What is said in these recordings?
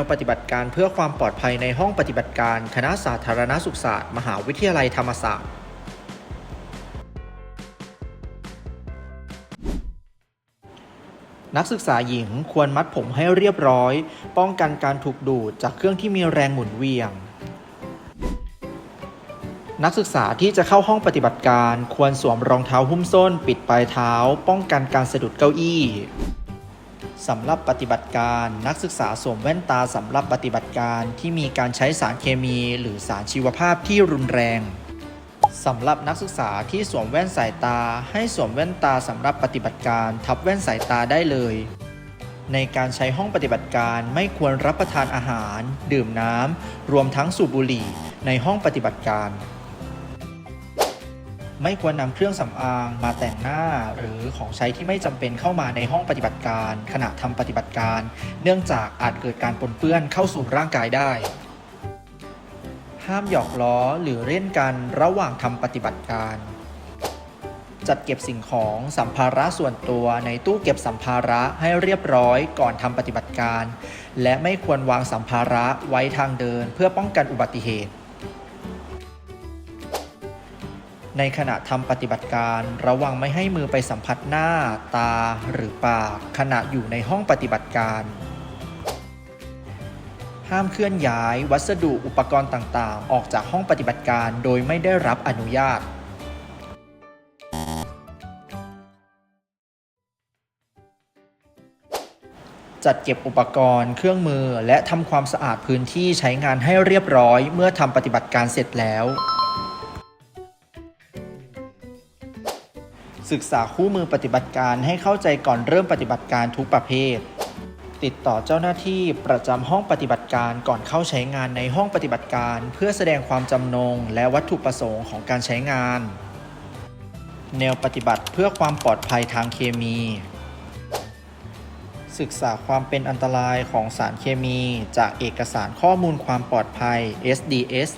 วปฏิบัติการเพื่อความปลอดภัยในห้องปฏิบัติการคณะสาธารณสุขศาสตร์ มหาวิทยาลัยธรรมศาสตร์นักศึกษาหญิงควรมัดผมให้เรียบร้อย ป้องกันการถูกดูดจากเครื่องที่มีแรงหมุนเวียง นักศึกษาที่จะเข้าห้องปฏิบัติการ ควรสวมรองเท้าหุ้มส้น ปิดปลายเท้า ป้องกันการสะดุดเก้าอี้ สำหรับปฏิบัติการนักศึกษาสวมแว่นตาสำหรับปฏิบัติการที่มีการใช้สารเคมี หรือสารชีวภาพที่รุนแรงสำหรับนักศึกษาที่สวมแว่นสายตา ให้สวมแว่นตาสำหรับปฏิบัติการทับแว่นสายตาได้เลย ในการใช้ห้องปฏิบัติการไม่ควรรับประทานอาหาร ดื่มน้ำรวมทั้งสูบบุหรี่ในห้องปฏิบัติการ ไม่ควรนำเครื่องสำอางมาแต่งหน้า หรือของใช้ที่ไม่จำเป็นเข้ามาในห้องปฏิบัติการ ขณะทำปฏิบัติการ เนื่องจากอาจเกิดการปนเปื้อนเข้าสู่ร่างกายได้ ห้ามหยอกล้อหรือเล่นกันระหว่างทำปฏิบัติการ จัดเก็บสิ่งของสัมภาระส่วนตัวในตู้เก็บสัมภาระให้เรียบร้อยก่อนทำปฏิบัติการ และไม่ควรวางสัมภาระไว้ทางเดินเพื่อป้องกันอุบัติเหตุ ในขณะทำปฏิบัติการ ระวังไม่ให้มือไปสัมผัสหน้า ตาหรือปาก ขณะอยู่ในห้องปฏิบัติการ ห้ามเคลื่อนย้าย วัสดุอุปกรณ์ต่างๆ ออกจากห้องปฏิบัติการโดยไม่ได้รับอนุญาตจัดเก็บอุปกรณ์ เครื่องมือ และทำความสะอาดพื้นที่ใช้งานให้เรียบร้อย เมื่อทำปฏิบัติการเสร็จแล้ว ศึกษาคู่มือปฏิบัติการให้เข้าใจก่อนเริ่มปฏิบัติการทุกประเภท ติดต่อเจ้าหน้าที่ประจำห้องปฏิบัติการก่อนเข้าใช้งานในห้องปฏิบัติการ เพื่อแสดงความจำนง และวัตถุประสงค์ของการใช้งาน แนวปฏิบัติเพื่อความปลอดภัยทางเคมี ศึกษาความเป็นอันตรายของสารเคมี จากเอกสารข้อมูลความปลอดภัย SDS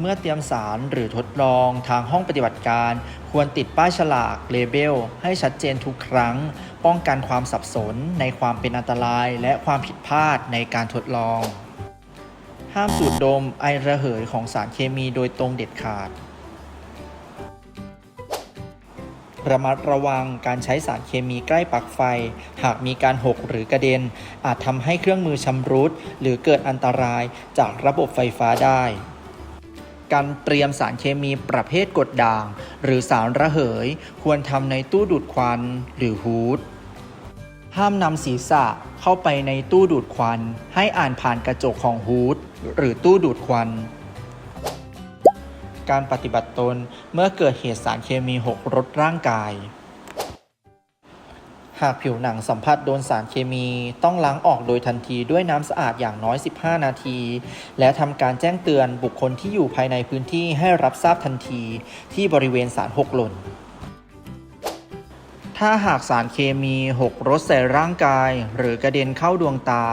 เมื่อเตรียมสารหรือทดลองทางห้องปฏิบัติการ ควรติดป้ายฉลากเลเบลให้ชัดเจนทุกครั้ง ป้องกันความสับสนในความเป็นอันตราย และความผิดพลาดในการทดลอง ห้ามสูดดมไอระเหยของสารเคมีโดยตรงเด็ดขาด ระมัดระวังการใช้สารเคมีใกล้ปลั๊กไฟ หากมีการหกหรือกระเด็น อาจทำให้เครื่องมือชำรุด หรือเกิดอันตรายจากระบบไฟฟ้าได้ การเตรียมสารเคมีประเภทกรดด่าง หรือสารระเหย ควรทำในตู้ดูดควันหรือฮูดห้ามนำศีรษะเข้าไปในตู้ดูดควัน ให้อ่านผ่านกระจกของฮูดหรือตู้ดูดควัน การปฏิบัติตนเมื่อเกิดเหตุสารเคมีหกรดร่างกาย หากผิวหนังสัมผัสโดนสารเคมี ต้องล้างออกโดยทันทีด้วยน้ำสะอาดอย่างน้อย 15 นาที และทำการแจ้งเตือนบุคคลที่อยู่ภายในพื้นที่ให้รับทราบทันที ที่บริเวณสารหกหล่น ถ้าหากสารเคมีหกรดใส่ร่างกาย หรือกระเด็นเข้าดวงตา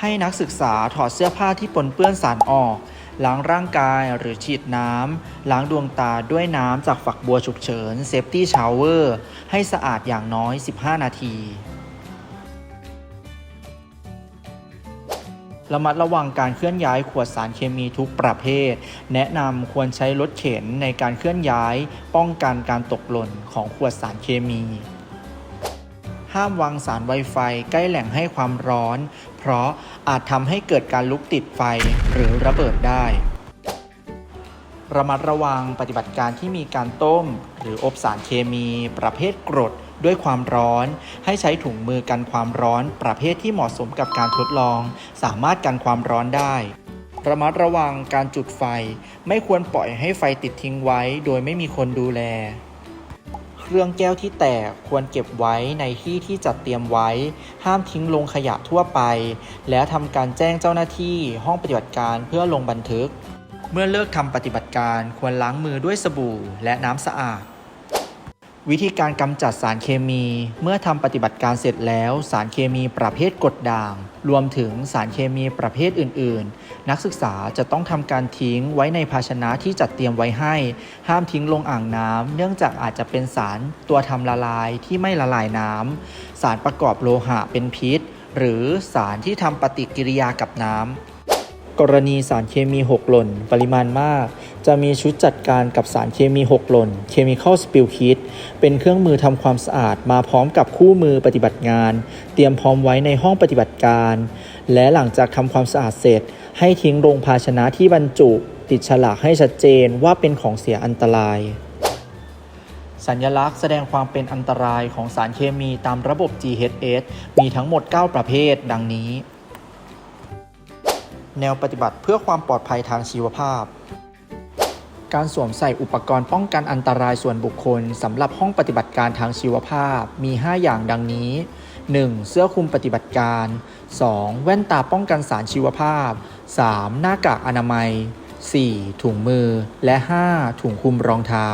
ให้นักศึกษาถอดเสื้อผ้าที่ปนเปื้อนสารออก ล้างร่างกายหรือฉีดน้ำล้างดวงตาด้วยน้ำจากฝักบัวฉุกเฉินเซฟตี้ชาวเวอร์ให้สะอาดอย่างน้อย 15 นาทีระมัดระวังการเคลื่อนย้ายขวดสารเคมีทุกประเภท แนะนำควรใช้รถเข็นในการเคลื่อนย้าย ป้องกันการตกหล่นของขวดสารเคมี ห้ามวางสารไวไฟใกล้แหล่งให้ความร้อน เพราะอาจทำให้เกิดการลุกติดไฟหรือระเบิดได้ ระมัดระวังปฏิบัติการที่มีการต้ม หรืออบสารเคมี ประเภทกรดด้วยความร้อน ให้ใช้ถุงมือกันความร้อน ประเภทที่เหมาะสมกับการทดลอง สามารถกันความร้อนได้ระมัดระวังการจุดไฟ ไม่ควรปล่อยให้ไฟติดทิ้งไว้ โดยไม่มีคนดูแล เครื่องแก้วที่แตกควรเก็บไว้ในที่ที่จัดเตรียมไว้ ห้ามทิ้งลงขยะทั่วไป แล้วทำการแจ้งเจ้าหน้าที่ห้องปฏิบัติการเพื่อลงบันทึก เมื่อเลิกทำปฏิบัติการควรล้างมือด้วยสบู่และน้ำสะอาด วิธีการกำจัดสารเคมี เมื่อทำปฏิบัติการเสร็จแล้ว สารเคมีประเภทกรดด่าง รวมถึงสารเคมีประเภทอื่น ๆ นักศึกษาจะต้องทำการทิ้งไว้ในภาชนะที่จัดเตรียมไว้ให้ ห้ามทิ้งลงอ่างน้ำเนื่องจากอาจจะเป็นสารตัวทำละลายที่ไม่ละลายน้ำสารประกอบโลหะเป็นพิษ หรือสารที่ทำปฏิกิริยากับน้ำ กรณีสารเคมีหกหล่น ปริมาณมาก จะมีชุดจัดการกับสารเคมีหกหล่น Chemical Spill Kit เป็นเครื่องมือทำความสะอาดมาพร้อมกับคู่มือปฏิบัติงาน เตรียมพร้อมไว้ในห้องปฏิบัติการ และหลังจากทำความสะอาดเสร็จ ให้ทิ้งลงภาชนะที่บรรจุ ติดฉลากให้ชัดเจนว่าเป็นของเสียอันตรายสัญลักษณ์แสดงความเป็นอันตรายของสารเคมีตามระบบ GHS มีทั้งหมด 9 ประเภท ดังนี้ แนวปฏิบัติเพื่อความปลอดภัยทางชีวภาพ การสวมใส่อุปกรณ์ป้องกันอันตรายส่วนบุคคลสำหรับห้องปฏิบัติการทางชีวภาพมี 5 อย่างดังนี้ 1. เสื้อคลุมปฏิบัติการ 2. แว่นตาป้องกันสารชีวภาพ 3. หน้ากากอนามัย 4. ถุงมือ และ 5. ถุงคลุมรองเท้า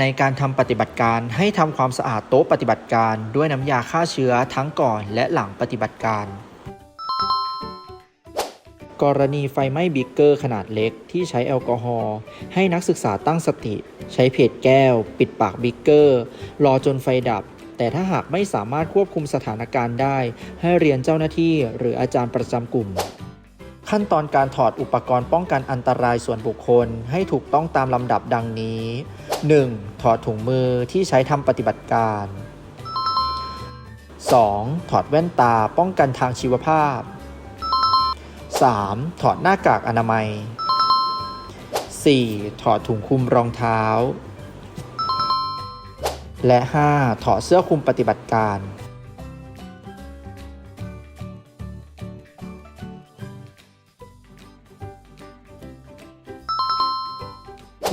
ในการทำปฏิบัติการให้ทำความสะอาดโต๊ะปฏิบัติการด้วยน้ำยาฆ่าเชื้อทั้งก่อนและหลังปฏิบัติการ กรณีไฟไหม้บิ๊กเกอร์ขนาดเล็กที่ใช้แอลกอฮอล์ให้นักศึกษาตั้งสติ ใช้เพจแก้ว ปิดปากบิ๊กเกอร์ รอจนไฟดับ แต่ถ้าหากไม่สามารถควบคุมสถานการณ์ได้ ให้เรียนเจ้าหน้าที่หรืออาจารย์ประจำกลุ่ม ขั้นตอนการถอดอุปกรณ์ป้องกันอันตรายส่วนบุคคลให้ถูกต้องตามลำดับดังนี้ 1. ถอดถุงมือที่ใช้ทำปฏิบัติการ 2. ถอดแว่นตาป้องกันทางชีวภาพ 3. ถอดหน้ากากอนามัย 4. ถอดถุงคลุมรองเท้า และ 5. ถอดเสื้อคลุมปฏิบัติการ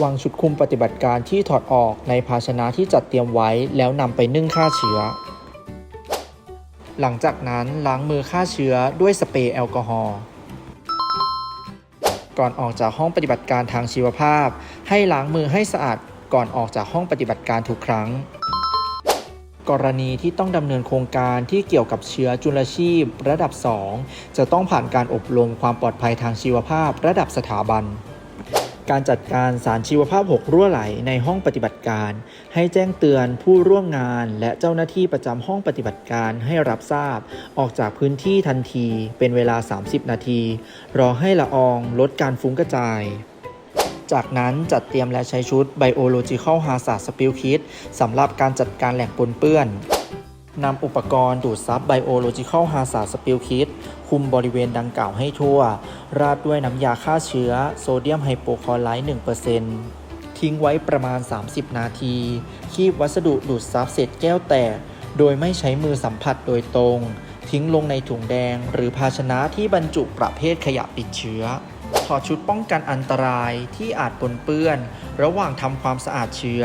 วางชุดคุมปฏิบัติการที่ถอดออกในภาชนะที่จัดเตรียมไว้แล้วนำไปนึ่งฆ่าเชื้อ หลังจากนั้นล้างมือฆ่าเชื้อด้วยสเปรย์แอลกอฮอล์ก่อนออกจากห้องปฏิบัติการทางชีวภาพ ให้ล้างมือให้สะอาดก่อนออกจากห้องปฏิบัติการทุกครั้ง กรณีที่ต้องดำเนินโครงการที่เกี่ยวกับเชื้อจุลชีพ ระดับ 2 จะต้องผ่านการอบรมความปลอดภัยทางชีวภาพระดับสถาบัน การจัดการสารชีวภาพ6รั่วไหลในห้องปฏิบัติการ ให้แจ้งเตือนผู้ร่วมงาน และเจ้าหน้าที่ประจำห้องปฏิบัติการให้รับทราบ ออกจากพื้นที่ทันทีเป็นเวลา 30 นาที รอให้ละอองลดการฟุ้งกระจายจากนั้นจัดเตรียมและใช้ชุด Biological Hazard Spill Kit สำหรับการจัดการแหล่งปนเปื้อน นำอุปกรณ์ดูดซับ Biological Hazard Spill Kit คุมบริเวณดังกล่าวให้ทั่ว ราดด้วยน้ำยาฆ่าเชื้อ โซเดียมไฮโปคลอไรด์1%ทิ้งไว้ประมาณ 30 นาที คีบวัสดุดูดซับเศษแก้วแตก โดยไม่ใช้มือสัมผัสโดยตรง ทิ้งลงในถุงแดง หรือภาชนะที่บรรจุประเภทขยะติดเชื้อถอดชุดป้องกันอันตรายที่อาจปนเปื้อน ระหว่างทำความสะอาดเชื้อ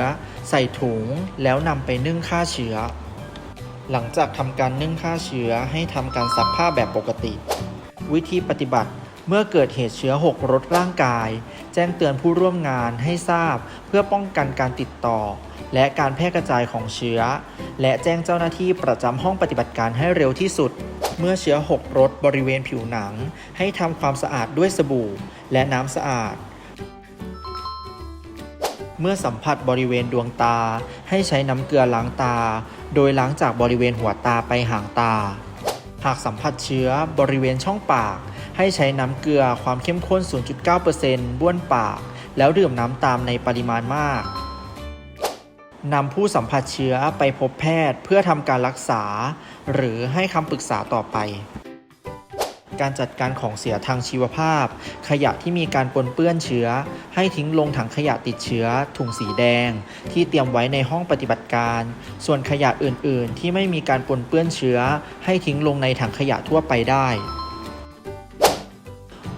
ใส่ถุงแล้วนำไปนึ่งฆ่าเชื้อ หลังจากทำการนึ่งฆ่าเชื้อให้ทำการซักผ้าแบบปกติ วิธีปฏิบัติเมื่อเกิดเหตุเชื้อหกรถร่างกาย แจ้งเตือนผู้ร่วมงานให้ทราบเพื่อป้องกันการติดต่อ และการแพร่กระจายของเชื้อ และแจ้งเจ้าหน้าที่ประจำห้องปฏิบัติการให้เร็วที่สุด เมื่อเชื้อหกรถบริเวณผิวหนัง ให้ทำความสะอาดด้วยสบู่ และน้ำสะอาด เมื่อสัมผัสบริเวณดวงตา ให้ใช้น้ำเกลือล้างตา โดยล้างจากบริเวณหัวตาไปหางตา หากสัมผัสเชื้อบริเวณช่องปาก ให้ใช้น้ำเกลือความเข้มข้น 0.9%บ้วนปาก แล้วดื่มน้ำตามในปริมาณมากนำผู้สัมผัสเชื้อไปพบแพทย์เพื่อทำการรักษา หรือให้คำปรึกษาต่อไป การจัดการของเสียทางชีวภาพ ขยะที่มีการปนเปื้อนเชื้อ ให้ทิ้งลงถังขยะติดเชื้อ ถุงสีแดง ที่เตรียมไว้ในห้องปฏิบัติการ ส่วนขยะอื่น ๆ ที่ไม่มีการปนเปื้อนเชื้อ ให้ทิ้งลงในถังขยะทั่วไปได้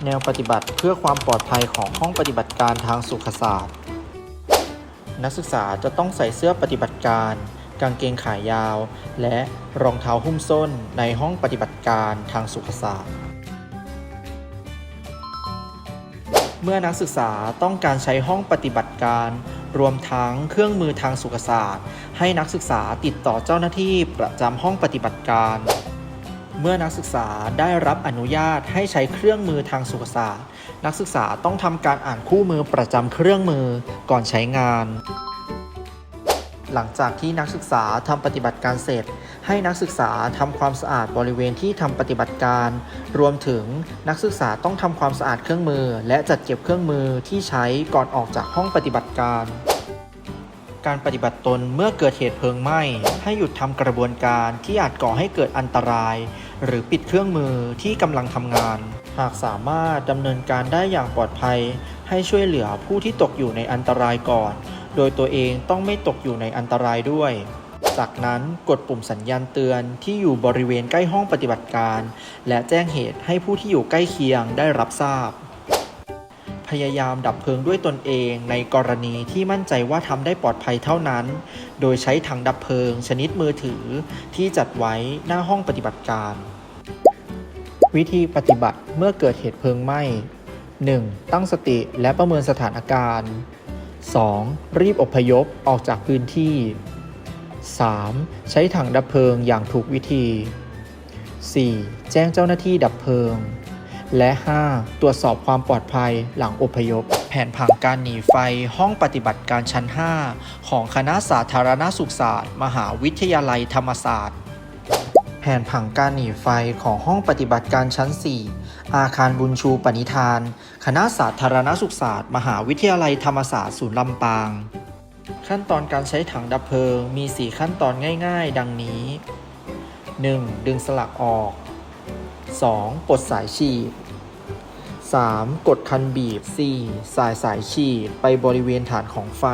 แนวปฏิบัติเพื่อความปลอดภัยของห้องปฏิบัติการทางสุขศาสตร์ นักศึกษาจะต้องใส่เสื้อปฏิบัติการกางเกงขายาว และรองเท้าหุ้มส้นในห้องปฏิบัติการทางสุขศาสตร์ เมื่อนักศึกษาต้องการใช้ห้องปฏิบัติการ รวมทั้งเครื่องมือทางสุขศาสตร์ ให้นักศึกษาติดต่อเจ้าหน้าที่ประจำห้องปฏิบัติการ เมื่อนักศึกษาได้รับอนุญาตให้ใช้เครื่องมือทางสุขศาสตร์ นักศึกษาต้องทำการอ่านคู่มือประจำเครื่องมือก่อนใช้งาน หลังจากที่นักศึกษาทำปฏิบัติการเสร็จ ให้นักศึกษาทำความสะอาดบริเวณที่ทำปฏิบัติการ รวมถึงนักศึกษาต้องทำความสะอาดเครื่องมือ และจัดเก็บเครื่องมือที่ใช้ก่อนออกจากห้องปฏิบัติการ การปฏิบัติตนเมื่อเกิดเหตุเพลิงไหม้ ให้หยุดทำกระบวนการที่อาจก่อให้เกิดอันตราย หรือปิดเครื่องมือที่กำลังทำงาน หากสามารถดำเนินการได้อย่างปลอดภัย ให้ช่วยเหลือผู้ที่ตกอยู่ในอันตรายก่อน โดยตัวเองต้องไม่ตกอยู่ในอันตรายด้วย จากนั้นกดปุ่มสัญญาณเตือนที่อยู่บริเวณใกล้ห้องปฏิบัติการ และแจ้งเหตุให้ผู้ที่อยู่ใกล้เคียงได้รับทราบ พยายามดับเพลิงด้วยตนเองในกรณีที่มั่นใจว่าทำได้ปลอดภัยเท่านั้น โดยใช้ถังดับเพลิงชนิดมือถือที่จัดไว้หน้าห้องปฏิบัติการ วิธีปฏิบัติเมื่อเกิดเหตุเพลิงไหม้ 1. ตั้งสติและประเมินสถานการณ์ 2. รีบอพยพออกจากพื้นที่ 3. ใช้ถังดับเพลิงอย่างถูกวิธี 4. แจ้งเจ้าหน้าที่ดับเพลิง และ 5. ตรวจสอบความปลอดภัยหลังอพยพ แผนผังการหนีไฟห้องปฏิบัติการชั้น 5 ของคณะสาธารณสุขศาสตร์ มหาวิทยาลัยธรรมศาสตร์ แผนผังการหนีไฟของห้องปฏิบัติการชั้น 4 อาคารบุญชูปณิธาน คณะสาธารณสุขศาสตร์ มหาวิทยาลัยธรรมศาสตร์ศูนย์ลำปาง ขั้นตอนการใช้ถังดับเพลิงมี 4 ขั้นตอนง่าย ๆ ดังนี้ 1. ดึงสลักออก 2. ปลดสายฉีด 3. กดคันบีบ 4. สายสายฉีดไปบริเวณฐานของไฟ